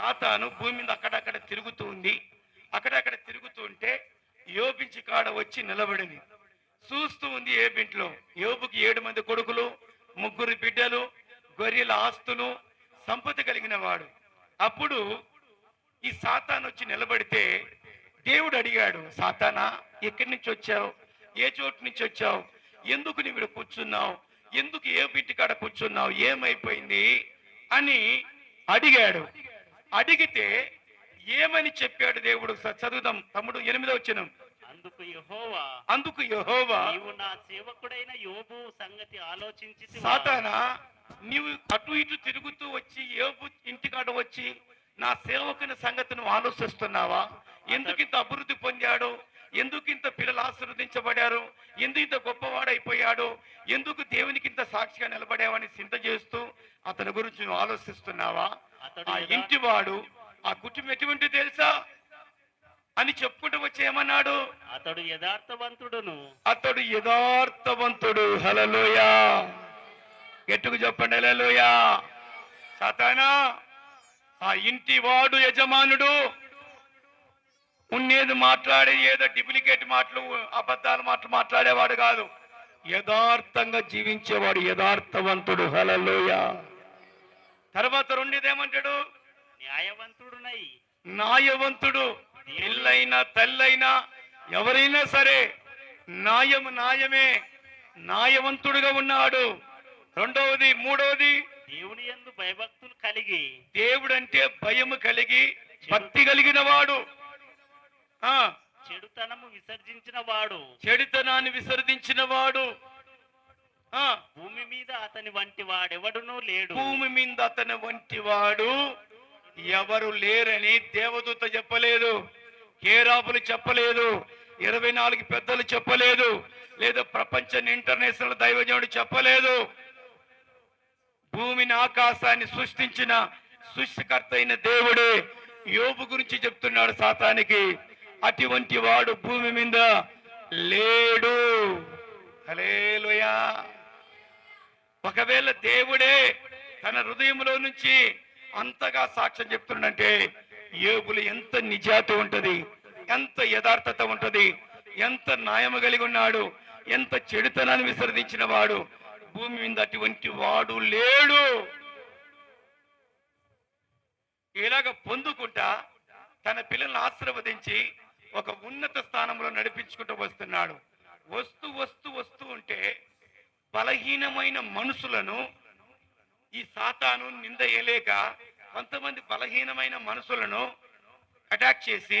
సాతాను భూమి మీద అక్కడక్కడ తిరుగుతూ ఉంది. అక్కడక్కడ తిరుగుతూ ఉంటే యోబించి కాడ వచ్చి నిలబడింది. చూస్తూ ఉంది ఏబింట్లో యోబుకి ఏడు మంది కొడుకులు ముగ్గురు బిడ్డలు గొర్రెల ఆస్తులు సంపద కలిగిన వాడు. అప్పుడు ఈ సాతాన్ వచ్చి నిలబడితే దేవుడు అడిగాడు సాతానా ఎక్కడి నుంచి వచ్చావు? ఏ చోటు నుంచి వచ్చావు? ఎందుకు నువ్వు కూర్చున్నావు? ఎందుకు ఏ బిడ్డ కాడ కూర్చున్నావు? ఏమైపోయింది? అని అడిగాడు. అడిగితే ఏమని చెప్పాడు దేవుడు? చదువుదాం. తమ్ముడు ఎనిమిదో వచ్చిన అందుకు యెహోవా అందుకు యెహోవా నీవు నా సేవకుడైన యోబు సంగతి ఆలోచించి సాతానా నీవు అటు ఇటు తిరుగుతూ వచ్చి ఏబు ఇంటికాడ వచ్చి నా సేవకుని సంగతి నువ్వు ఆలోచిస్తున్నావా? ఎందుకు ఇంత అభివృద్ధి పొందాడు? ఎందుకు ఇంత పిల్లలు ఆశీర్వదించబడారు? ఎందుకు ఇంత గొప్పవాడైపోయాడు? ఎందుకు దేవునికి ఇంత సాక్షిగా నిలబడావని చింత చేస్తూ అతని గురించి నువ్వు ఆలోచిస్తున్నావా? ఆ యథా- ఇంటివాడు ఆ కుటుంబం ఎటువంటి తెలుసా? అని చెప్పుకుంటూ వచ్చి ఏమన్నాడు? అతడు యథార్థవంతుడును. అతడు యథార్థవంతుడు. హలలోయా గట్టుకు చెప్పండి హలలోయా సతానా ఆ ఇంటి వాడు యజమానుడు. ఉన్నేది మాట్లాడే ఏదో డూప్లికేట్ మాటలు అబద్ధాల మాటలు మాట్లాడేవాడు కాదు. యథార్థంగా జీవించేవాడు యథార్థవంతుడు. హలలోయ తర్వాత రెండేది ఏమంటాడు న్యాయవంతుడునై. న్యాయవంతుడు. ఇల్లైనా తల్లైనా ఎవరైనా సరే న్యాయము న్యాయమే. న్యాయవంతుడుగా ఉన్నాడు. రెండవది మూడవది దేవుని యందు భయభక్తులు కలిగి. దేవుడంటే భయము కలిగి భక్తి కలిగిన వాడు చెడుతనము విసర్జించిన వాడు చెడుతనాన్ని విసర్జించిన వాడు భూమి మీద అతని వంటి వాడెవడునూ లేడు. భూమి మీద అతని వంటి వాడు ఎవరు లేరని దేవదూత చెప్పలేదు. కేరాపులు చెప్పలేదు. ఇరవై నాలుగు పెద్దలు చెప్పలేదు. లేదా ప్రపంచ ఇంటర్నేషనల్ దైవజనుడు చెప్పలేదు. భూమిని ఆకాశాన్ని సృష్టించిన సృష్టికర్త అయిన దేవుడే యోబు గురించి చెప్తున్నాడు సాతానికి. అటువంటి వాడు భూమి మీద లేడు. హలేలుయా ఒకవేళ దేవుడే తన హృదయంలో నుంచి అంతగా సాక్ష్యం చెప్తుండంటే ఏబులు ఎంత నిజాత ఉంటది ఎంత యథార్థత ఉంటది ఎంత న్యాయము కలిగి ఉన్నాడు ఎంత చెడుతనాన్ని విసర్జించిన వాడు భూమి మీద అటువంటి వాడు లేడు. ఇలాగ పొందుకుంటా తన పిల్లల్ని ఆశీర్వదించి ఒక ఉన్నత స్థానంలో నడిపించుకుంటూ వస్తున్నాడు. వస్తూ వస్తూ వస్తూ ఉంటే బలహీనమైన మనుషులను ఈ సాతాను నిందేయలేక కొంతమంది బలహీనమైన మనుషులను అటాక్ చేసి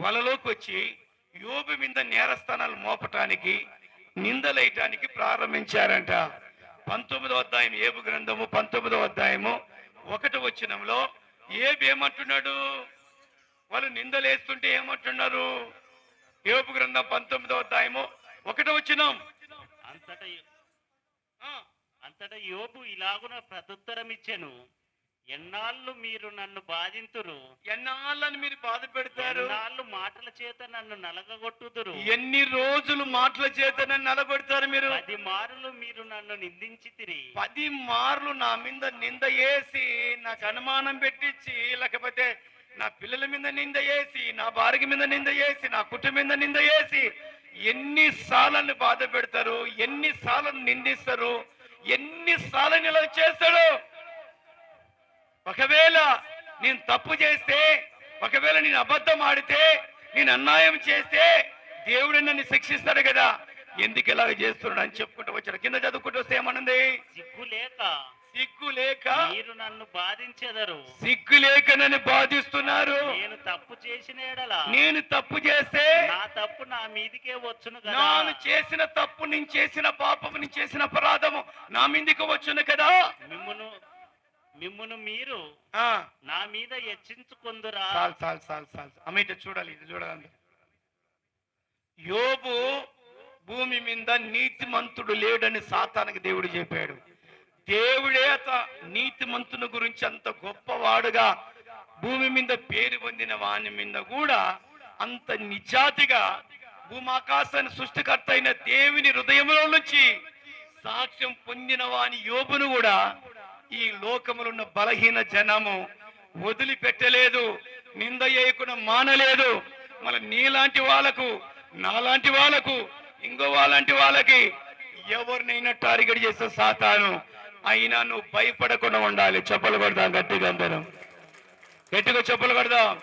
వలలోకి వచ్చి యోబు మీద నేరస్థానాలు మోపటానికి నిందలేయటానికి ప్రారంభించారంట. పంతొమ్మిదో అధ్యాయం ఏబు గ్రంథము పంతొమ్మిదో అధ్యాయము ఒకటి వచ్చినంలో ఏబు ఏమంటున్నాడు? వాళ్ళు నిందలేస్తుంటే ఏమంటున్నారు? యోబు గ్రంథం పంతొమ్మిదో అధ్యాయము ఒకటి వచ్చినాం అంతటా అంతట యోబు ఇలాగున ప్రత్యుత్తరం ఇచ్చెను ఎన్నాళ్ళు మీరు నన్ను బాధింతురు? ఎన్నాళ్ళని మీరు బాధ పెడతారు? ఎన్నాళ్ళు మాటల చేత నన్ను నలగగొట్టుదురు? ఎన్ని రోజులు మాటల చేత నన్ను నిలబెడతారు మీరు? పది మారులు మీరు నన్ను నిందించి పది మార్లు నా మీద నింద వేసి నాకు అనుమానం పెట్టించి లేకపోతే నా పిల్లల మీద నింద వేసి నా భార్య మీద నింద వేసి నా కుటుంబం మీద నింద వేసి ఎన్నిసార్లు బాధ పెడతారు ఎన్నిసార్లు నిందిస్తారు ఎన్ని సార్లు ఇలా చేస్తాడు? ఒకవేళ నేను తప్పు చేస్తే ఒకవేళ నేను అబద్ధం ఆడితే నేను అన్యాయం చేస్తే దేవుడు నన్ను శిక్షిస్తాడు కదా. ఎందుకు ఇలాగ చేస్తున్నాడు అని చెప్పుకుంటూ వచ్చాడు. కింద చదువుకుంటూ వస్తే ఏమన్నది సిగ్గు లేక. సిగ్గు లేక మీరు నన్ను బాధించెదరు. సిగ్గు లేక నన్ను బాధిస్తున్నారు. నేను తప్పు చేసిన ఎడల నేను తప్పు చేస్తే నా తప్పు నా మీదికే వచ్చును కదా. నాను చేసిన తప్పు నేను చేసిన పాపము నేను చేసిన అపరాధము నా మీదకి వచ్చును కదా. మిమ్మును మిమ్మును మీరు ఆ, నా మీద హెచ్చించుకుందురా చాలు చాలు చాలు చాలు. అమ్మ చూడాలి ఇది చూడాలి యోబు భూమి మీద నీతిమంతుడు లేడని సాతానికి దేవుడు చెప్పాడు. దేవుడే అత నీతిమంతుని గురించి అంత గొప్పవాడుగా భూమి మీద పేరు పొందిన వాని మీద కూడా అంత నిజాతిగా భూమాకాశాన్ని సృష్టికర్త అయిన దేవుని హృదయంలో నుంచి సాక్ష్యం పొందిన వాని యోబును కూడా ఈ లోకములో ఉన్న బలహీన జనము వదిలిపెట్టలేదు నింద చేయకుండా మానలేదు. మళ్ళీ నీలాంటి వాళ్ళకు నాలాంటి వాళ్ళకు ఇంకో వాళ్ళంటి వాళ్ళకి ఎవరినైనా టార్గెట్ చేస్తే సాతాను అయినా నువ్వు భయపడకుండా ఉండాలి. చెప్పలు కొడదాం గట్టిగా అందరం. గట్టిగా చెప్పులు కొడదాం.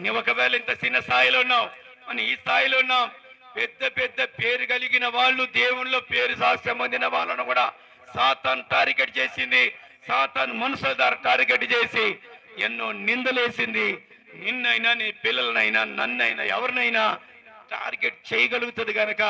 నువ్వు ఒకవేళ ఇంత చిన్న స్థాయిలో ఉన్నావు అని ఈ స్థాయిలో ఉన్నాం. పెద్ద పెద్ద పేరు కలిగిన వాళ్ళు దేవుళ్ళలో పేరు సాక్ష్యం పొందిన వాళ్ళను కూడా సాతాన్ టార్గెట్ చేసింది. సాతాన్ మనుషుల ద్వారా టార్గెట్ చేసి ఎన్నో నిందలేసింది. నిన్నైనా నీ పిల్లలనైనా నన్నైనా ఎవరినైనా టార్గెట్ చేయగలుగుతుంది కనుక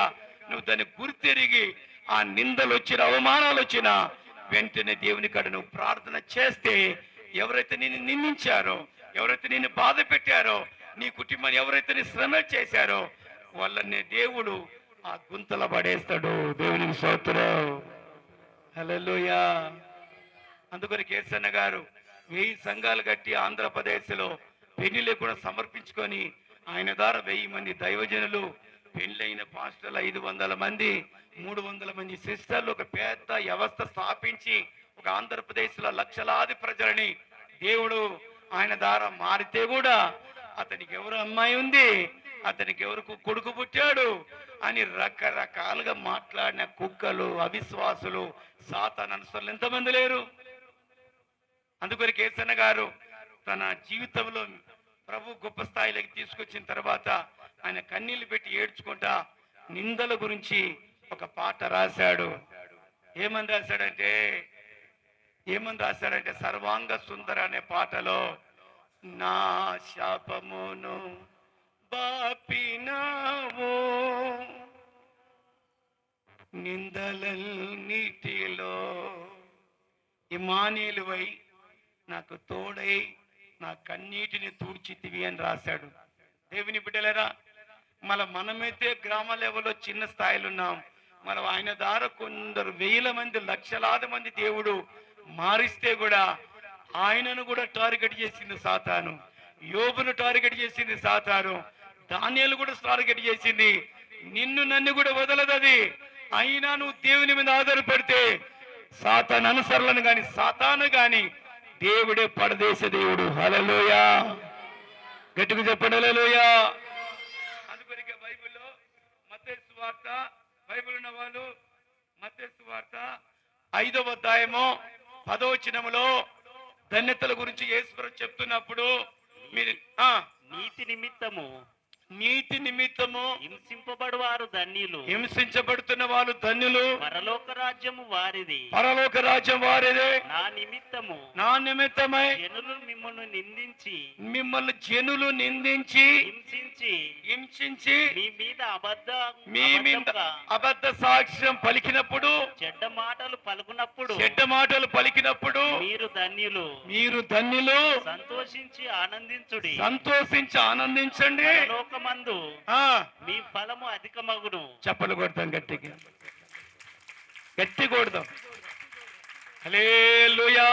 నువ్వు దాన్ని గుర్తెరిగి ఆ నిందలు వచ్చిన అవమానాలు వచ్చినా వెంటనే దేవుని కాడ నువ్వు ప్రార్థన చేస్తే ఎవరైతే నిన్ను నిందించారో ఎవరైతే నిన్ను బాధ పెట్టారో నీ కుటుంబాన్ని ఎవరైతే నీ శ్రమ చేశారో వాళ్ళని దేవుడు ఆ గుంతల పడేస్తాడు. దేవునికి స్తోత్రం. హల్లెలూయా. అందుకని కేసన్న గారు వెయ్యి సంఘాలు కట్టి ఆంధ్రప్రదేశ్లో పెళ్ళి లేకుండా సమర్పించుకొని ఆయన ద్వారా వెయ్యి మంది దైవజనులు పెళ్ళైన పాస్టర్లు ఐదు వందల మంది మూడు వందల మంది సిస్టర్లు ఒక పెద్ద వ్యవస్థ స్థాపించి ఒక ఆంధ్రప్రదేశ్లో లక్షలాది ప్రజలని దేవుడు ఆయన ద్వారా మారితే కూడా అతనికి ఎవరు అమ్మాయి ఉంది అతనికి ఎవరు కొడుకు పుట్టాడు అని రకరకాలుగా మాట్లాడిన కుక్కలు అవిశ్వాసులు సాతాన్ అనుసరులు ఎంతమంది లేరు. అందుకని కేసన్న గారు తన జీవితంలో ప్రభు గొప్ప స్థాయిలోకి తీసుకొచ్చిన తర్వాత ఆయన కన్నీళ్ళు పెట్టి ఏడ్చుకుంటా నిందల గురించి ఒక పాట రాశాడు. ఏమని రాశాడంటే ఏమని రాశాడంటే సర్వాంగ సుందర అనే పాటలో నా శాపమును బాపినావు నిందలన్నిటిలో ఇమానీలువై నాకు తోడై నా కన్నీటిని తూడ్చితివి అని రాశాడు. దేవుని బిడ్డలరా మన మనమైతే గ్రామ లెవెల్లో చిన్న స్థాయిలో ఉన్నాం. మనం ఆయన ద్వారా కొందరు వేల మంది లక్షలాది మంది దేవుడు మారిస్తే కూడా ఆయనను కూడా టార్గెట్ చేసింది సాతాను. యోబును టార్గెట్ చేసింది సాతాను. ధాన్యాలు కూడా టార్గెట్ చేసింది. నిన్ను నన్ను కూడా వదలదది అయినా నువ్వు దేవుని మీద ఆధారపడితే సాతాను అనుసరులను గాని సాతాను గాని దేవుడే పరదేశ దేవుడు. హలలోయా గట్టుకు చెప్పండి హలలోయా బైబిల్లో మతేసు వార్త బైబిల్ ఉన్న వాళ్ళు మతేసు వార్త. ఐదవ అధ్యాయము పదవచనములో ధన్యతల గురించి యేసుప్రభు చెప్తున్నప్పుడు మీరు నీతి నిమిత్తము నీతి నిమిత్తము హింసింపబడు వారు ధన్యులు. హింసించబడుతున్న వాళ్ళు ధన్యులు. పరలోక రాజ్యము వారిది. పరలోక రాజ్యం వారిదే. నా నిమిత్తము నా నిమిత్తమై జనులు మిమ్మల్ని నిందించి మిమ్మల్ని జనులు నిందించి హింసించి హింసించి మీ మీద అబద్ధ మీ మీద అబద్ధ సాక్ష్యం పలికినప్పుడు చెడ్డ మాటలు పలుకున్నప్పుడు చెడ్డ మాటలు పలికినప్పుడు మీరు ధన్యులు. మీరు ధన్యులు. సంతోషించి ఆనందించుడి. సంతోషించి ఆనందించండి. ఆ. మీ ఫలము అధికమగును. చెప్పలు కొడతాం గట్టిగా. గట్టి కొడదాం. హల్లెలూయా.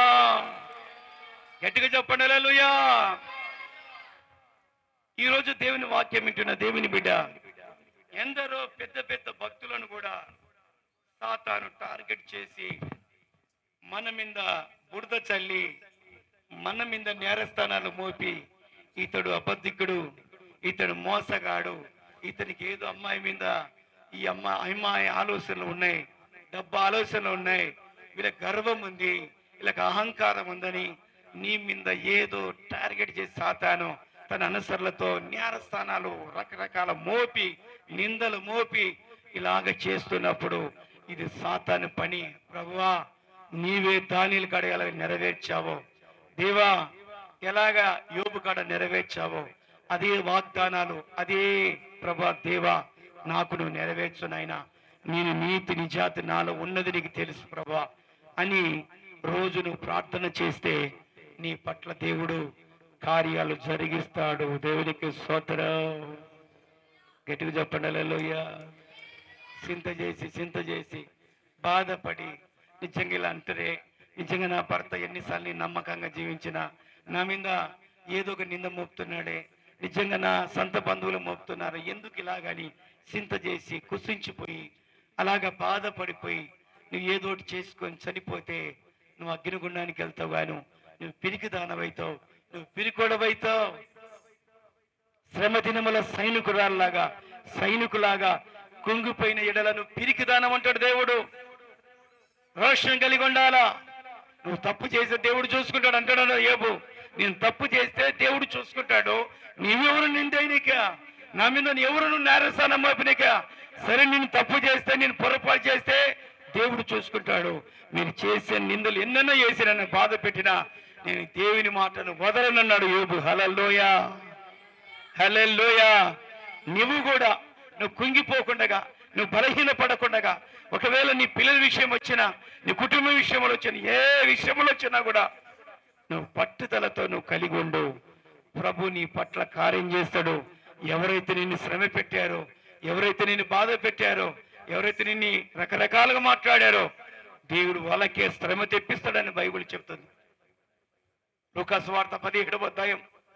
గట్టిగా చెప్పండి హల్లెలూయా. ఈ రోజు దేవుని వాక్యం వింటున్న దేవుని బిడ్డ ఎందరో పెద్ద పెద్ద భక్తులను కూడా సాతాను టార్గెట్ చేసి మన మీద బురద చల్లి మన మీద నేరస్థానాలు మోపి ఇతడు అబద్ధికుడు. ఇతడు మోసగాడు. ఇతనికి ఏదో అమ్మాయి మీద ఈ అమ్మ అమ్మాయి ఆలోచనలు ఉన్నాయి డబ్బు ఆలోచనలు ఉన్నాయి. వీళ్ళకి గర్వం ఉంది వీళ్ళకి అహంకారం ఉందని నీ మీద ఏదో టార్గెట్ చేసి సాతాను. తన అనుసరులతో న్యాయస్థానాలు రకరకాల మోపి నిందలు మోపి ఇలాగ చేస్తున్నప్పుడు ఇది సాతాను పని. ప్రభువా నీవే దానిలు కాడ నెరవేర్చావో. దేవా ఎలాగా యోబు కాడ నెరవేర్చావో? అదే వాగ్దానాలు అదే ప్రభా దేవా నాకు నువ్వు నెరవేర్చు నాయనా. నేను నీతి నిజాతి నాలో ఉన్నది నీకు తెలుసు ప్రభా అని రోజు నువ్వు ప్రార్థన చేస్తే నీ పట్ల దేవుడు కార్యాలు జరిగిస్తాడు. దేవునికి స్తోత్రం. గట్టిగా చెప్పండి హల్లెలూయా. చింత చేసి చింత చేసి బాధపడి నిజంగా ఇలా అంటరే నిజంగా నా భర్త ఎన్నిసార్లు నమ్మకంగా జీవించిన నా మీద ఏదో ఒక నింద మోపుతున్నాడే నిజంగా నా సంత బంధువులు మోపుతున్నారు. ఎందుకు ఇలాగని చింత చేసి కుసించిపోయి అలాగా బాధపడిపోయి నువ్వు ఏదో ఒకటి చేసుకొని చనిపోతే నువ్వు అగ్నిగుండానికి వెళ్తావు గాను నువ్వు పిరికి దానవైతావు నువ్వు పిరికోడవైతావు. శ్రమ దినముల సైనికురాల్లాగా సైనికులాగా కుంగిపోయిన ఎడలను పిరికిదానం అంటాడు దేవుడు. రోషం కలిగి ఉండాలా? నువ్వు తప్పు చేసే దేవుడు చూసుకుంటాడు అంటాడు ఏబు. నేను తప్పు చేస్తే దేవుడు చూసుకుంటాడు. నీవెవరు నిందైనిక? నా మీద ఎవరు నేరసానం మోపినక? సరే నేను తప్పు చేస్తే నేను పొరపాటు చేస్తే దేవుడు చూసుకుంటాడు. మీరు చేసే నిందలు ఎన్నెన్నో చేసి నన్ను బాధ పెట్టినా నేను దేవుని మాటను వదలనన్నాడు యోబు. హలల్లోయా. హలల్లోయా. నువ్వు కూడా నువ్వు కుంగిపోకుండగా నువ్వు బలహీన పడకుండగా ఒకవేళ నీ పిల్లల విషయం వచ్చినా నీ కుటుంబ విషయంలో వచ్చిన ఏ విషయంలో వచ్చినా కూడా నువ్వు పట్టుదలతో నువ్వు కలిగి ఉండు. ప్రభు నీ పట్ల కార్యం చేస్తాడు. ఎవరైతే నిన్ను శ్రమ పెట్టారో ఎవరైతే నిన్ను బాధ పెట్టారో ఎవరైతే నిన్ను రకరకాలుగా మాట్లాడారో దేవుడు వాళ్ళకే శ్రమ తెప్పిస్తాడని బైబిల్ చెప్తుంది. లూకాసు వార్త పదిహేడు అధ్యాయం.